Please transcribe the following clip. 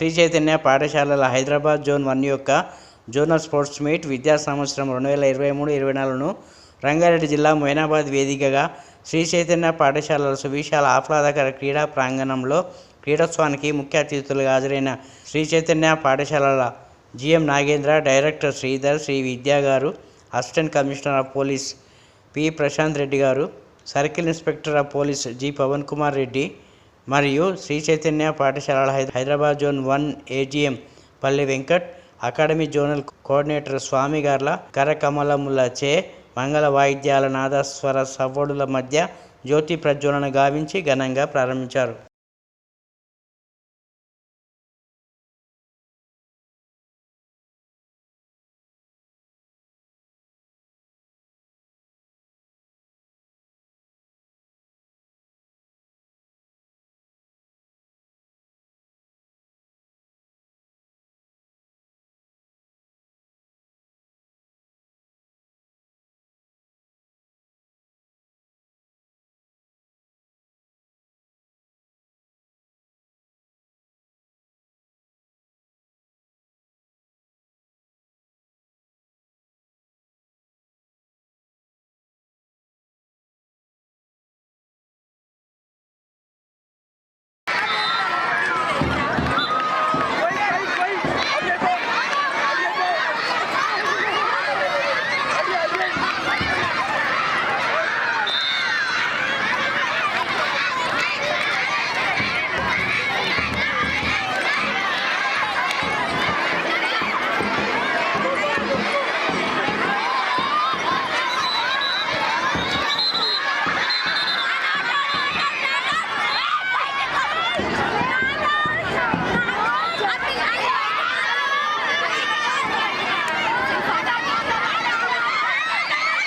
శ్రీ చైతన్య పాఠశాలల Hyderabad zone one యొక్క zonal sports meet విద్యా సంవత్సరం రెండు వేల ఇరవై మూడు ఇరవై నాలుగును రంగారెడ్డి జిల్లా మొయినాబాద్ వేదికగా శ్రీ చైతన్య పాఠశాలల సువిశాల ఆహ్లాదకర క్రీడా ప్రాంగణంలో క్రీడోత్సవానికి ముఖ్య అతిథులుగా హాజరైన శ్రీ చైతన్య పాఠశాలల జిఎం నాగేంద్ర డైరెక్టర్ శ్రీధర్ శ్రీ విద్యా గారు assistant commissioner of police P Prashanth Reddy గారు circle inspector of police G Pavan Kumar Reddy మరియు శ్రీ చైతన్య పాఠశాలల high- Hyderabad zone one AGM Palli Venkat academy zonal coordinator Swamy గార్ల కరకమలములచే మంగళ వాయిద్యాల నాదస్వర సవ్వడుల మధ్య జ్యోతి ప్రజ్వలన గావించి ఘనంగా ప్రారంభించారు.